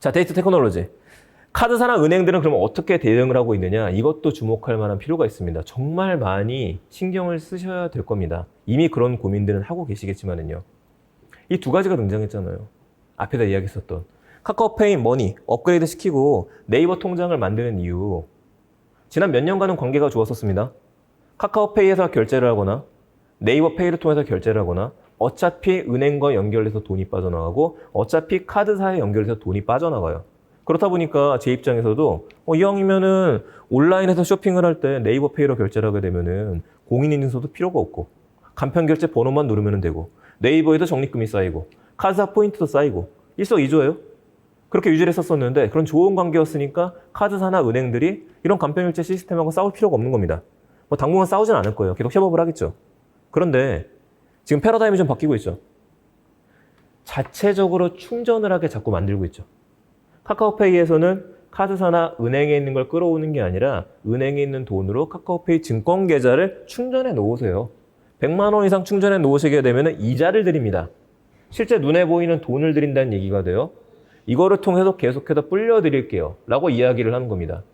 자, 데이터 테크놀로지. 카드사나 은행들은 그럼 어떻게 대응을 하고 있느냐? 이것도 주목할 만한 필요가 있습니다. 정말 많이 신경을 쓰셔야 될 겁니다. 이미 그런 고민들은 하고 계시겠지만은요. 이 두 가지가 등장했잖아요. 앞에다 이야기했었던. 카카오페이 머니 업그레이드 시키고 네이버 통장을 만드는 이유. 지난 몇 년간은 관계가 좋았었습니다. 카카오페이에서 결제를 하거나 네이버 페이를 통해서 결제를 하거나 어차피 은행과 연결해서 돈이 빠져나가고 어차피 카드사에 연결해서 돈이 빠져나가요. 그렇다 보니까 제 입장에서도 어, 이왕이면은 온라인에서 쇼핑을 할 때 네이버 페이로 결제를 하게 되면은 공인인증서도 필요가 없고 간편 결제 번호만 누르면 되고 네이버에도 적립금이 쌓이고 카드사 포인트도 쌓이고 일석이조예요. 그렇게 유지를 했었었는데 그런 좋은 관계였으니까 카드사나 은행들이 이런 간편 결제 시스템하고 싸울 필요가 없는 겁니다. 뭐 당분간 싸우진 않을 거예요. 계속 협업을 하겠죠. 그런데 지금 패러다임이 좀 바뀌고 있죠. 자체적으로 충전을 하게 자꾸 만들고 있죠. 카카오페이에서는 카드사나 은행에 있는 걸 끌어오는 게 아니라 은행에 있는 돈으로 카카오페이 증권 계좌를 충전해 놓으세요. 100만 원 이상 충전해 놓으시게 되면 이자를 드립니다. 실제 눈에 보이는 돈을 드린다는 얘기가 돼요. 이거를 통해서 계속해서 불려 드릴게요. 라고 이야기를 하는 겁니다.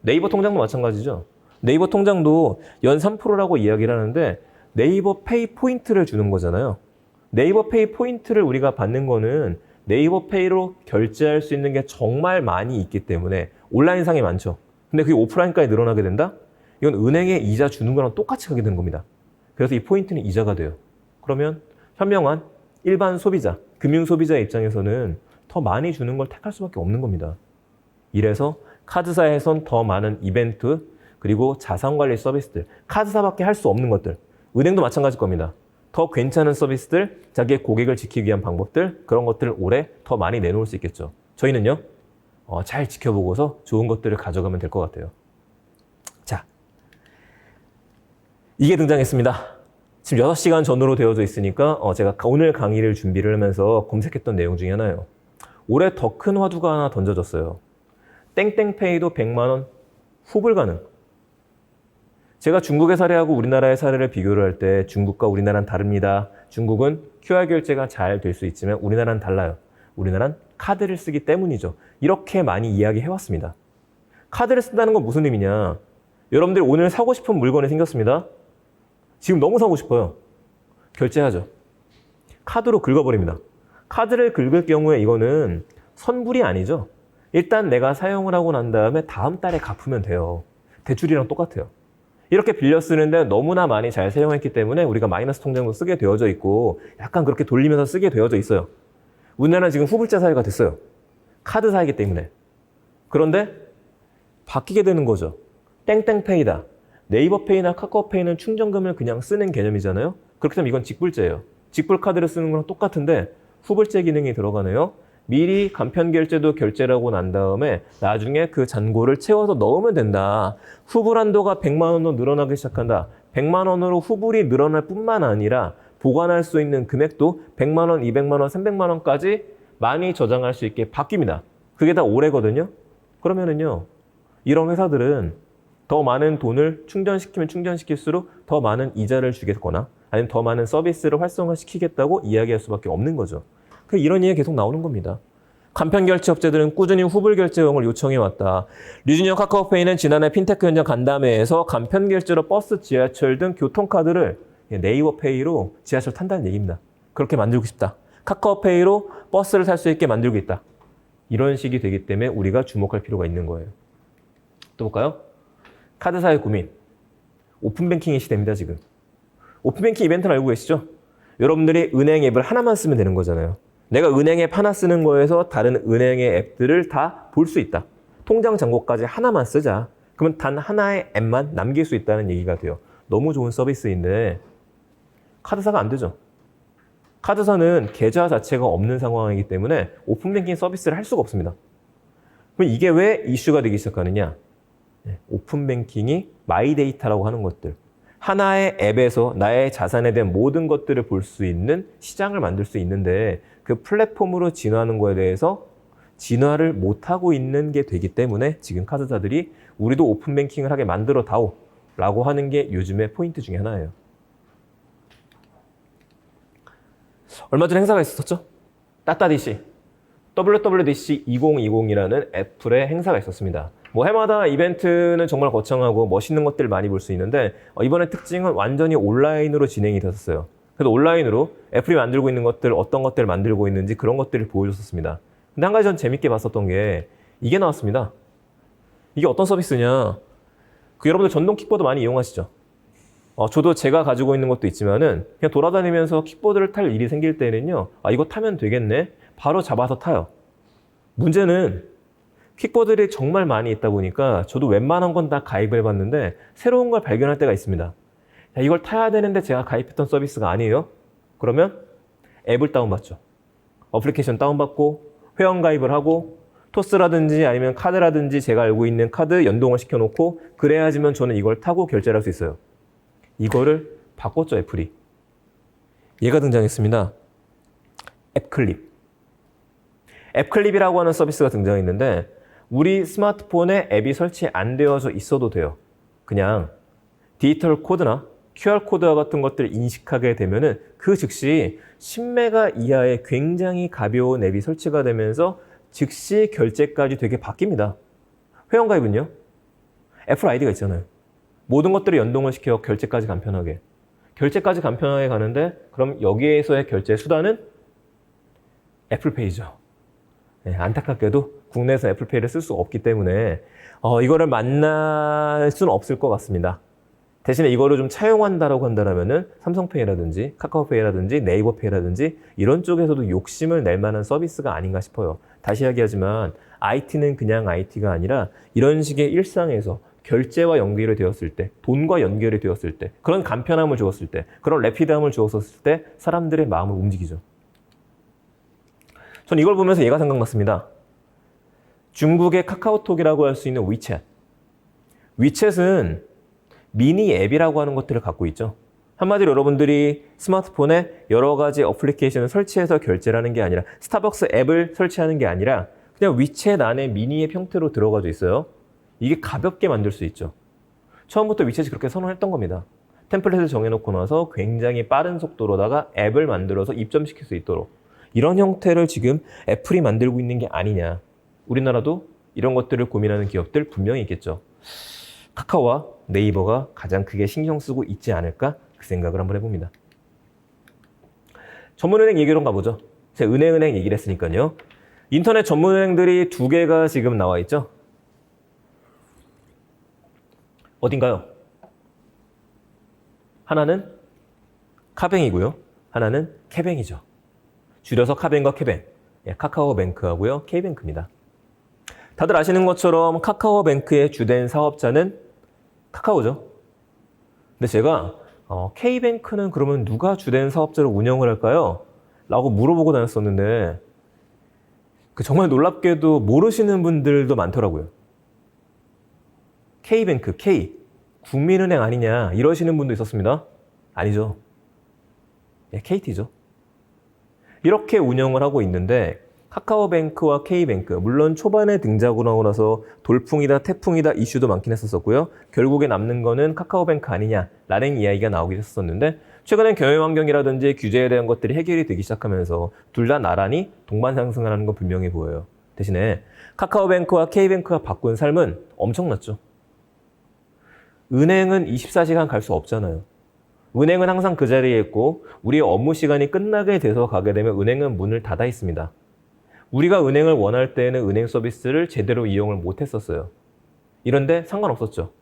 네이버 통장도 마찬가지죠. 네이버 통장도 연 3%라고 이야기를 하는데 네이버 페이 포인트를 주는 거잖아요. 네이버 페이 포인트를 우리가 받는 거는 네이버 페이로 결제할 수 있는 게 정말 많이 있기 때문에 온라인상에 많죠. 근데 그게 오프라인까지 늘어나게 된다? 이건 은행에 이자 주는 거랑 똑같이 가게 되는 겁니다. 그래서 이 포인트는 이자가 돼요. 그러면 현명한 일반 소비자, 금융 소비자 입장에서는 더 많이 주는 걸 택할 수밖에 없는 겁니다. 이래서 카드사에선 더 많은 이벤트 그리고 자산관리 서비스들, 카드사밖에 할 수 없는 것들, 은행도 마찬가지일 겁니다. 더 괜찮은 서비스들, 자기의 고객을 지키기 위한 방법들, 그런 것들을 올해 더 많이 내놓을 수 있겠죠. 저희는요, 어, 잘 지켜보고서 좋은 것들을 가져가면 될 것 같아요. 자, 이게 등장했습니다. 지금 6시간 전후로 되어져 있으니까 어, 제가 오늘 강의를 준비를 하면서 검색했던 내용 중에 하나예요. 올해 더 큰 화두가 하나 던져졌어요. 땡땡페이도 100만원 후불 가능. 제가 중국의 사례하고 우리나라의 사례를 비교를 할 때 중국과 우리나라는 다릅니다. 중국은 QR 결제가 잘 될 수 있지만 우리나라는 달라요. 우리나라는 카드를 쓰기 때문이죠. 이렇게 많이 이야기해 왔습니다. 카드를 쓴다는 건 무슨 의미냐? 여러분들이 오늘 사고 싶은 물건이 생겼습니다. 지금 너무 사고 싶어요. 결제하죠. 카드로 긁어버립니다. 카드를 긁을 경우에 이거는 선불이 아니죠. 일단 내가 사용을 하고 난 다음에 다음 달에 갚으면 돼요. 대출이랑 똑같아요. 이렇게 빌려 쓰는데 너무나 많이 잘 사용했기 때문에 우리가 마이너스 통장도 쓰게 되어져 있고 약간 그렇게 돌리면서 쓰게 되어져 있어요. 우리나라는 지금 후불자 사회가 됐어요. 카드 사이기 때문에. 그런데 바뀌게 되는 거죠. 땡땡페이다. 네이버페이나 카카오페이는 충전금을 그냥 쓰는 개념이잖아요. 그렇게 되면 이건 직불제예요. 직불 카드를 쓰는 거랑 똑같은데 후불제 기능이 들어가네요. 미리 간편 결제도 결제를 하고 난 다음에 나중에 그 잔고를 채워서 넣으면 된다. 후불 한도가 100만 원으로 늘어나기 시작한다. 100만 원으로 후불이 늘어날 뿐만 아니라 보관할 수 있는 금액도 100만 원, 200만 원, 300만 원까지 많이 저장할 수 있게 바뀝니다. 그게 다 올해거든요. 그러면은요. 이런 회사들은 더 많은 돈을 충전시키면 충전시킬수록 더 많은 이자를 주겠거나 아니면 더 많은 서비스를 활성화시키겠다고 이야기할 수밖에 없는 거죠. 그 이런 얘기 계속 나오는 겁니다. 간편 결제 업체들은 꾸준히 후불 결제용을 요청해 왔다. 류준영 카카오페이는 지난해 핀테크 현장 간담회에서 간편 결제로 버스, 지하철 등 교통카드를 네이버페이로 지하철 탄다는 얘기입니다. 그렇게 만들고 싶다. 카카오페이로 버스를 탈수 있게 만들고 있다. 이런 식이 되기 때문에 우리가 주목할 필요가 있는 거예요. 또 볼까요? 카드사의 고민. 오픈뱅킹의 시대입니다, 지금. 오픈뱅킹 이벤트는 알고 계시죠? 여러분들이 은행 앱을 하나만 쓰면 되는 거잖아요. 내가 은행 앱 하나 쓰는 거에서 다른 은행의 앱들을 다 볼 수 있다. 통장 잔고까지 하나만 쓰자. 그러면 단 하나의 앱만 남길 수 있다는 얘기가 돼요. 너무 좋은 서비스인데 카드사가 안 되죠. 카드사는 계좌 자체가 없는 상황이기 때문에 오픈뱅킹 서비스를 할 수가 없습니다. 그럼 이게 왜 이슈가 되기 시작하느냐? 네, 오픈뱅킹이 마이데이터라고 하는 것들. 하나의 앱에서 나의 자산에 대한 모든 것들을 볼 수 있는 시장을 만들 수 있는데 그 플랫폼으로 진화하는 거에 대해서 진화를 못하고 있는 게 되기 때문에 지금 카드사들이 우리도 오픈뱅킹을 하게 만들어 다오 라고 하는 게 요즘의 포인트 중에 하나예요. 얼마 전에 행사가 있었죠? 따따디시. WWDC 2020이라는 애플의 행사가 있었습니다. 뭐 해마다 이벤트는 정말 거창하고 멋있는 것들을 많이 볼 수 있는데 어, 이번에 특징은 완전히 온라인으로 진행이 됐었어요. 그래서 온라인으로 애플이 만들고 있는 것들 어떤 것들을 만들고 있는지 그런 것들을 보여줬었습니다. 근데 한 가지 전 재밌게 봤었던 게 이게 나왔습니다. 이게 어떤 서비스냐? 그 여러분들 전동 킥보드 많이 이용하시죠? 어, 저도 제가 가지고 있는 것도 있지만은 그냥 돌아다니면서 킥보드를 탈 일이 생길 때는요, 아, 이거 타면 되겠네? 바로 잡아서 타요. 문제는 킥보드들이 정말 많이 있다 보니까 저도 웬만한 건 다 가입을 해봤는데 새로운 걸 발견할 때가 있습니다. 자, 이걸 타야 되는데 제가 가입했던 서비스가 아니에요? 그러면 앱을 다운받죠. 어플리케이션 다운받고 회원 가입을 하고 토스라든지 아니면 카드라든지 제가 알고 있는 카드 연동을 시켜놓고 그래야지만 저는 이걸 타고 결제를 할 수 있어요. 이거를 바꿨죠, 애플이. 얘가 등장했습니다. 앱클립. 앱클립이라고 하는 서비스가 등장했는데 우리 스마트폰에 앱이 설치 안 되어져 있어도 돼요. 그냥 디지털 코드나 QR 코드와 같은 것들을 인식하게 되면은 그 즉시 10메가 이하의 굉장히 가벼운 앱이 설치가 되면서 즉시 결제까지 되게 바뀝니다. 회원가입은요? 애플 아이디가 있잖아요. 모든 것들을 연동을 시켜 결제까지 간편하게. 결제까지 간편하게 가는데 그럼 여기에서의 결제 수단은 애플페이죠. 네, 안타깝게도 국내에서 애플페이를 쓸 수 없기 때문에 어, 이거를 만날 수는 없을 것 같습니다. 대신에 이거를 좀 차용한다라고 한다면은 삼성페이라든지 카카오페이라든지 네이버페이라든지 이런 쪽에서도 욕심을 낼 만한 서비스가 아닌가 싶어요. 다시 이야기하지만 IT는 그냥 IT가 아니라 이런 식의 일상에서 결제와 연결이 되었을 때, 돈과 연결이 되었을 때, 그런 간편함을 주었을 때, 그런 래피드함을 주었을 때 사람들의 마음을 움직이죠. 전 이걸 보면서 얘가 생각났습니다. 중국의 카카오톡이라고 할 수 있는 위챗. 위챗은 미니 앱이라고 하는 것들을 갖고 있죠. 한마디로 여러분들이 스마트폰에 여러 가지 어플리케이션을 설치해서 결제를 하는 게 아니라 스타벅스 앱을 설치하는 게 아니라 그냥 위챗 안에 미니 앱 형태로 들어가져 있어요. 이게 가볍게 만들 수 있죠. 처음부터 위챗이 그렇게 선언했던 겁니다. 템플릿을 정해놓고 나서 굉장히 빠른 속도로다가 앱을 만들어서 입점시킬 수 있도록 이런 형태를 지금 애플이 만들고 있는 게 아니냐. 우리나라도 이런 것들을 고민하는 기업들 분명히 있겠죠. 카카오와 네이버가 가장 크게 신경 쓰고 있지 않을까 그 생각을 한번 해봅니다. 전문은행 얘기로 가보죠. 제가 은행은행 얘기를 했으니까요. 인터넷 전문은행들이 두 개가 지금 나와 있죠. 어딘가요? 하나는 카뱅이고요. 하나는 캐뱅이죠. 줄여서 카뱅과 캐뱅. 예, 카카오뱅크하고요. K뱅크입니다. 다들 아시는 것처럼 카카오뱅크의 주된 사업자는 카카오죠. 근데 제가 어, K뱅크는 그러면 누가 주된 사업자로 운영을 할까요? 라고 물어보고 다녔었는데 그 정말 놀랍게도 모르시는 분들도 많더라고요. K뱅크, K, 국민은행 아니냐 이러시는 분도 있었습니다. 아니죠. 예, KT죠. 이렇게 운영을 하고 있는데 카카오뱅크와 K뱅크 물론 초반에 등장하고 나서 돌풍이다 태풍이다 이슈도 많긴 했었었고요. 결국에 남는 거는 카카오뱅크 아니냐 라는 이야기가 나오긴 했었는데 최근엔 경영 환경이라든지 규제에 대한 것들이 해결이 되기 시작하면서 둘 다 나란히 동반 상승을 하는 건 분명히 보여요. 대신에 카카오뱅크와 K뱅크가 바꾼 삶은 엄청났죠. 은행은 24시간 갈 수 없잖아요. 은행은 항상 그 자리에 있고 우리의 업무 시간이 끝나게 돼서 가게 되면 은행은 문을 닫아 있습니다. 우리가 은행을 원할 때에는 은행 서비스를 제대로 이용을 못 했었어요. 이런데 상관없었죠.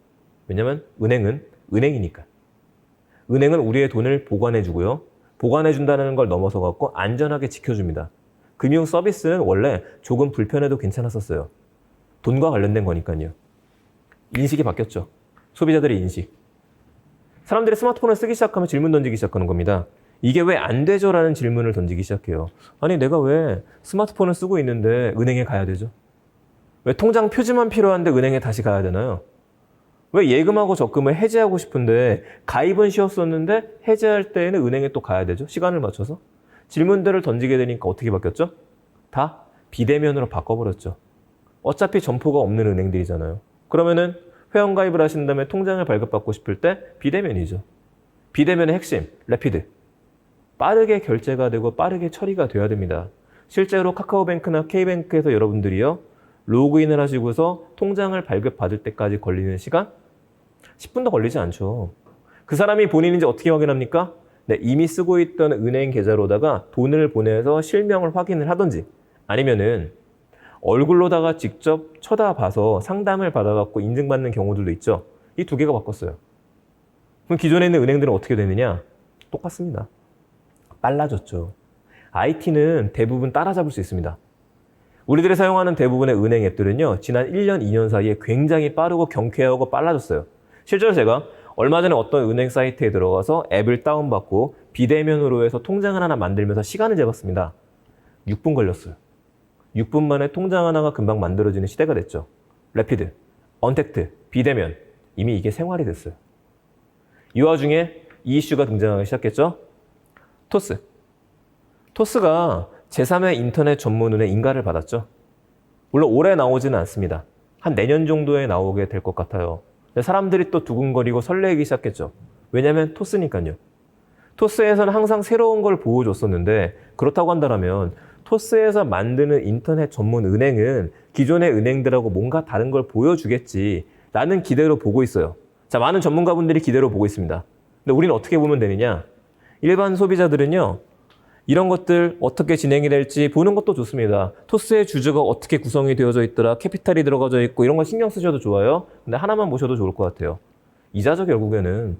왜냐면 은행은 은행이니까. 은행은 우리의 돈을 보관해 주고요. 보관해 준다는 걸 넘어서 갖고 안전하게 지켜줍니다. 금융 서비스는 원래 조금 불편해도 괜찮았었어요. 돈과 관련된 거니까요. 인식이 바뀌었죠. 소비자들의 인식. 사람들이 스마트폰을 쓰기 시작하면 질문 던지기 시작하는 겁니다. 이게 왜 안 되죠? 라는 질문을 던지기 시작해요. 아니, 내가 왜 스마트폰을 쓰고 있는데 은행에 가야 되죠? 왜 통장 표지만 필요한데 은행에 다시 가야 되나요? 왜 예금하고 적금을 해지하고 싶은데 가입은 쉬웠었는데 해지할 때에는 은행에 또 가야 되죠? 시간을 맞춰서? 질문들을 던지게 되니까 어떻게 바뀌었죠? 다 비대면으로 바꿔버렸죠. 어차피 점포가 없는 은행들이잖아요. 그러면은 회원가입을 하신 다음에 통장을 발급받고 싶을 때 비대면이죠. 비대면의 핵심, 래피드. 빠르게 결제가 되고 빠르게 처리가 돼야 됩니다. 실제로 카카오뱅크나 K뱅크에서 여러분들이요. 로그인을 하시고서 통장을 발급받을 때까지 걸리는 시간 10분도 걸리지 않죠. 그 사람이 본인인지 어떻게 확인합니까? 네, 이미 쓰고 있던 은행 계좌로다가 돈을 보내서 실명을 확인을 하든지 아니면은 얼굴로다가 직접 쳐다봐서 상담을 받아갖고 인증받는 경우들도 있죠. 이 두 개가 바꿨어요. 그럼 기존에 있는 은행들은 어떻게 되느냐? 똑같습니다. 빨라졌죠. IT는 대부분 따라잡을 수 있습니다. 우리들이 사용하는 대부분의 은행 앱들은요, 지난 1년, 2년 사이에 굉장히 빠르고 경쾌하고 빨라졌어요. 실제로 제가 얼마 전에 어떤 은행 사이트에 들어가서 앱을 다운받고 비대면으로 해서 통장을 하나 만들면서 시간을 재봤습니다. 6분 걸렸어요. 6분 만에 통장 하나가 금방 만들어지는 시대가 됐죠. 래피드, 언택트, 비대면. 이미 이게 생활이 됐어요. 이 와중에 이 이슈가 등장하기 시작했죠. 토스. 토스가 제3의 인터넷 전문은의 인가를 받았죠. 물론 올해 나오지는 않습니다. 한 내년 정도에 나오게 될 것 같아요. 사람들이 또 두근거리고 설레기 시작했죠. 왜냐면 토스니까요. 토스에서는 항상 새로운 걸 보여줬었는데 그렇다고 한다면 토스에서 만드는 인터넷 전문 은행은 기존의 은행들하고 뭔가 다른 걸 보여주겠지 라는 기대로 보고 있어요. 자, 많은 전문가분들이 기대로 보고 있습니다. 근데 우리는 어떻게 보면 되느냐? 일반 소비자들은요, 이런 것들 어떻게 진행이 될지 보는 것도 좋습니다. 토스의 주주가 어떻게 구성이 되어져 있더라, 캐피탈이 들어가져 있고 이런 거 신경 쓰셔도 좋아요. 근데 하나만 보셔도 좋을 것 같아요. 이자죠, 결국에는.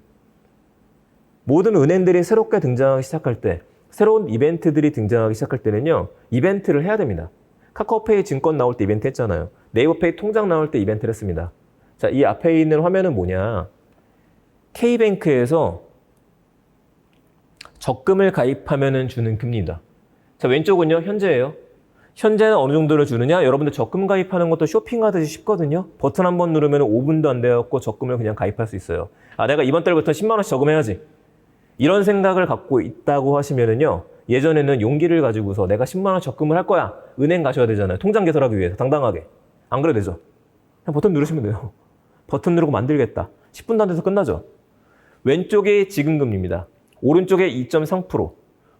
모든 은행들이 새롭게 등장하기 시작할 때, 새로운 이벤트들이 등장하기 시작할 때는요, 이벤트를 해야 됩니다. 카카오페이 증권 나올 때 이벤트 했잖아요. 네이버페이 통장 나올 때 이벤트를 했습니다. 자, 이 앞에 있는 화면은 뭐냐? K뱅크에서 적금을 가입하면 주는 금리입니다. 자, 왼쪽은요, 현재예요. 현재는 어느 정도를 주느냐? 여러분들 적금 가입하는 것도 쇼핑하듯이 쉽거든요. 버튼 한 번 누르면 5분도 안 되었고 적금을 그냥 가입할 수 있어요. 아, 내가 이번 달부터 10만 원씩 저금해야지. 이런 생각을 갖고 있다고 하시면은요. 예전에는 용기를 가지고서 내가 10만 원 적금을 할 거야. 은행 가셔야 되잖아요. 통장 개설하기 위해서 당당하게. 안 그래도 되죠. 그냥 버튼 누르시면 돼요. 버튼 누르고 만들겠다. 10분도 안 돼서 끝나죠. 왼쪽이 지금 금리입니다. 오른쪽에 2.3%,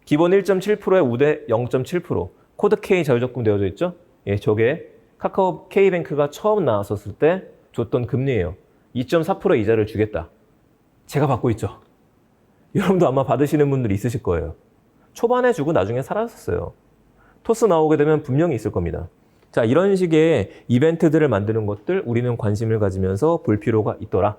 기본 1.7%에 우대 0.7%, 코드 K 자유적금 되어져 있죠? 예, 저게 카카오 K뱅크가 처음 나왔었을 때 줬던 금리예요. 2.4% 이자를 주겠다. 제가 받고 있죠. 여러분도 아마 받으시는 분들이 있으실 거예요. 초반에 주고 나중에 사라졌어요. 토스 나오게 되면 분명히 있을 겁니다. 자, 이런 식의 이벤트들을 만드는 것들 우리는 관심을 가지면서 볼 필요가 있더라.